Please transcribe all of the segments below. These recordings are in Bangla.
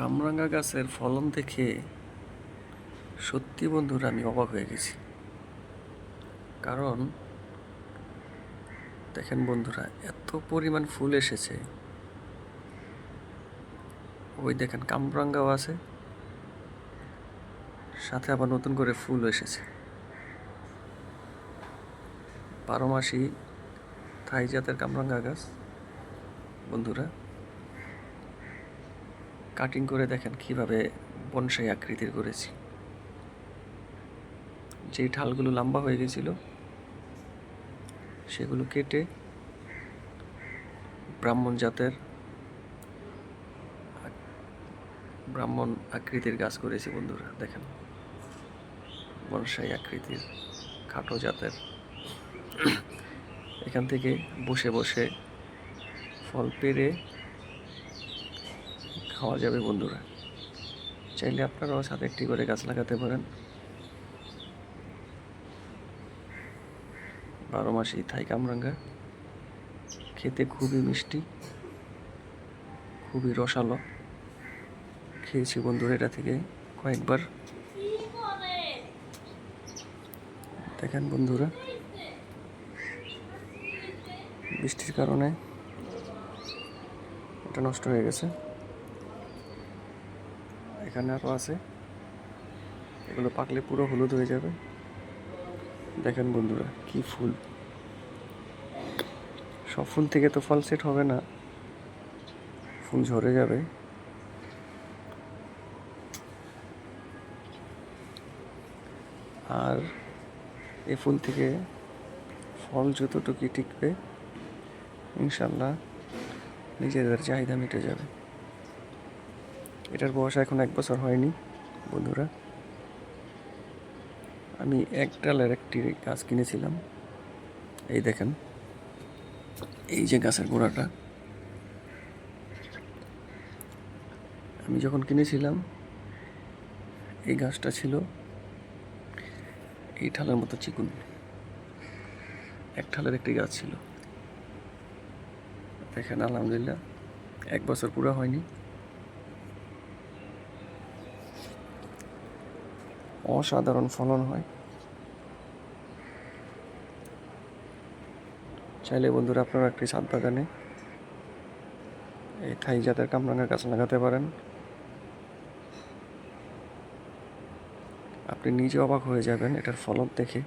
কামরাঙ্গা গাছের ফলন দেখে সত্যি বন্ধুরা আমি অবাক হয়ে গেছি। কারণ দেখেন বন্ধুরা, এত পরিমাণ ফুল এসেছে। ওই দেখেন কামরাঙ্গাও আছে, সাথে আবার নতুন করে ফুল এসেছে। বারো মাসি থাই জাতের কামরাঙ্গা গাছ, বন্ধুরা। কাটিং করে দেখেন কীভাবে বনসাই আকৃতির করেছি। যেই ঢালগুলো লম্বা হয়ে গেছিল, সেগুলো কেটে ব্রাহ্মণ জাতের ব্রাহ্মণ আকৃতির গাছ করেছি বন্ধুরা, দেখেন। বনসাই আকৃতির, খাটো জাতের। এখান থেকে বসে বসে ফল পেরে খাওয়া যাবে বন্ধুরা। চাইলে আপনারাও সাথে একটি করে গাছ লাগাতে পারেন। বারো মাসি থাই কামরাঙ্গা। খেতে খুবই মিষ্টি, খুবই রসালো। খেয়েছি বন্ধুরা এটা থেকে কয়েকবার। দেখেন বন্ধুরা, বৃষ্টির কারণে এটা নষ্ট হয়ে গেছে। এখানে আরও আছে। এগুলো পাকলে পুরো হলুদ হয়ে যাবে। দেখেন বন্ধুরা, কি ফুল। সব ফুল থেকে তো ফল সেট হবে না। ফুল ঝরে যাবে। আর এ ফুল থেকে ফল যতটুকু টিকবে, ইনশাল্লাহ নিজেদের চাহিদা মিটে যাবে। এটার বয়স এখন এক বছর হয়নি, বন্ধুরা। আমি এক ডালের একটি গাছ কিনেছিলাম। এই দেখেন, এই যে গাছের গোড়াটা। আমি যখন কিনেছিলাম, এই গাছটা ছিল এই ঠালের মতো চিকুন। এক ঠালের একটি গাছ ছিল। দেখেন, আলহামদুলিল্লাহ, এক বছর পুরো হয়নি। অসাধারণ ফলন হয়। চাইলে বন্ধুরা আপনারা একটি ছাদ বাগানে এই থাই জাতের কামরাঙ্গা গাছ লাগাতে পারেন। আপনি নিজে অবাক হয়ে যাবেন এটার ফলন দেখে।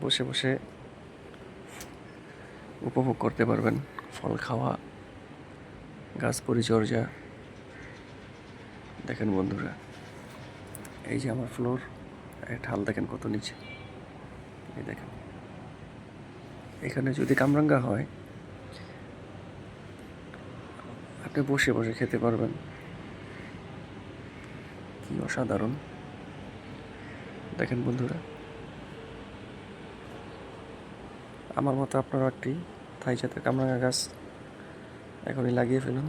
বসে বসে উপভোগ করতে পারবেন। ফল খাওয়া, গাছ পরিচর্যা। দেখেন বন্ধুরা, এই যে আমার ফ্লোর ঢাল দেখেন কত নিচে। এই দেখেন, এখানে যদি কামরাঙ্গা হয়, আপনি বসে বসে খেতে পারবেন। কি অসাধারণ। দেখেন বন্ধুরা, আমার মতো আপনারা একটি থাই জাতের কামরাঙ্গা গাছ এখনই লাগিয়ে ফেলুন।